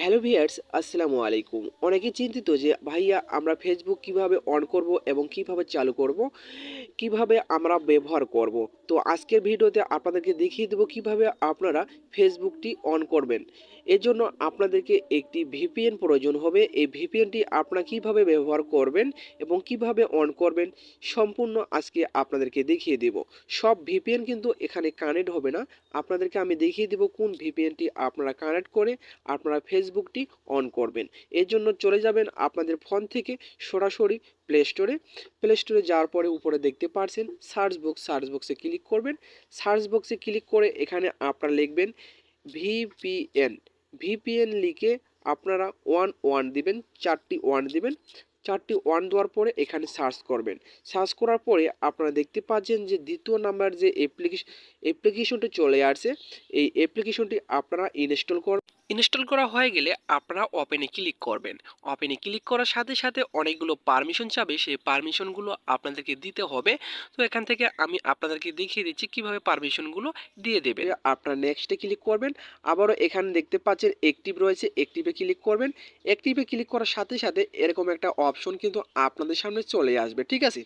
Hello viewers আসসালামু আলাইকুম। অনেকে চিন্তিত যে, ভাইয়া, আমরা ফেসবুক কীভাবে অন করব এবং কীভাবে চালু করব? কীভাবে আমরা ব্যবহার করব? তো আজকের ভিডিওতে আপনাদেরকে দেখিয়ে দেবো কীভাবে আপনারা ফেসবুকটি অন করবেন। এর জন্য আপনাদেরকে একটি ভিপিএন প্রয়োজন হবে। এই ভিপিএনটি আপনারা কীভাবে ব্যবহার করবেন এবং কীভাবে অন করবেন, সম্পূর্ণ আজকে আপনাদেরকে দেখিয়ে দেব। সব ভিপিএন কিন্তু এখানে কানেক্ট হবে না। আপনাদেরকে আমি দেখিয়ে দেব কোন ভিপিএনটি আপনারা কানেক্ট করে আপনারা ফেসবুকটি অন করবেন। এর জন্য চলে যাবেন আপনাদের ফোন থেকে সরাসরি প্লে স্টোরে প্লে স্টোরে যাওয়ার পরে উপরে দেখতে পারছেন সার্চ বক্স সার্চ বক্সে ক্লিক করবেন। সার্চ বক্সে ক্লিক করে এখানে আপনারা লিখবেন ভিপিএন ভিপিএন লিখে আপনারা ওয়ান ওয়ান দিবেন, চারটি ওয়ান দিবেন। চারটি ওয়ান দেওয়ার পরে এখানে সার্চ করবেন। সার্চ করার পরে আপনারা দেখতে পাচ্ছেন যে দ্বিতীয় নাম্বার যে অ্যাপ্লিকেশন অ্যাপ্লিকেশনটি চলে আসছে। এই অ্যাপ্লিকেশনটি আপনারা ইনস্টল কর, ইনস্টল করা হয়ে গেলে আপনারা ওপেনে ক্লিক করবেন। ওপেনে ক্লিক করার সাথে সাথে অনেকগুলো পারমিশন চাবে, সেই পারমিশনগুলো আপনাদেরকে দিতে হবে। তো এখান থেকে আমি আপনাদেরকে দেখিয়ে দিচ্ছি কীভাবে পারমিশনগুলো দিয়ে দেবে আপনারা নেক্সটে ক্লিক করবেন। আবারও এখানে দেখতে পাচ্ছেন অ্যাক্টিভ রয়েছে, অ্যাক্টিভে ক্লিক করবেন। অ্যাক্টিভে ক্লিক করার সাথে সাথে এরকম একটা অপশন কিন্তু আপনাদের সামনে চলে আসবে, ঠিক আছে?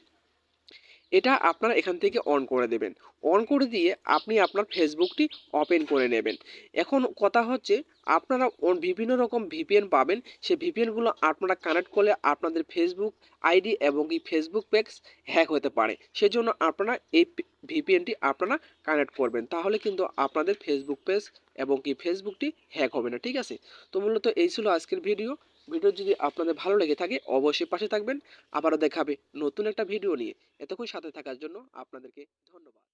এটা আপনারা এখান থেকে অন করে দেবেন। অন করে দিয়ে আপনি আপনার ফেসবুকটি ওপেন করে নেবেন। এখন কথা হচ্ছে, আপনারা বিভিন্ন রকম ভিপিএন পাবেন। সেই ভিপিএনগুলো আপনারা কানেক্ট করলে আপনাদের ফেসবুক আইডি এবং কি ফেসবুক পেজ হ্যাক হতে পারে। সেজন্য আপনারা এই ভিপিএনটি আপনারা কানেক্ট করবেন। তাহলে কিন্তু আপনাদের ফেসবুক পেজ এবং কি ফেসবুকটি হ্যাক হবে না, ঠিক আছে? তো মূলত এই ছিল আজকের ভিডিও ভিডিও যদি আপনাদের ভালো লেগে থাকে, অবশ্যই পাশে থাকবেন। আবারও দেখাবে নতুন একটা ভিডিও নিয়ে। এতক্ষণ সাথে থাকার জন্য আপনাদেরকে ধন্যবাদ।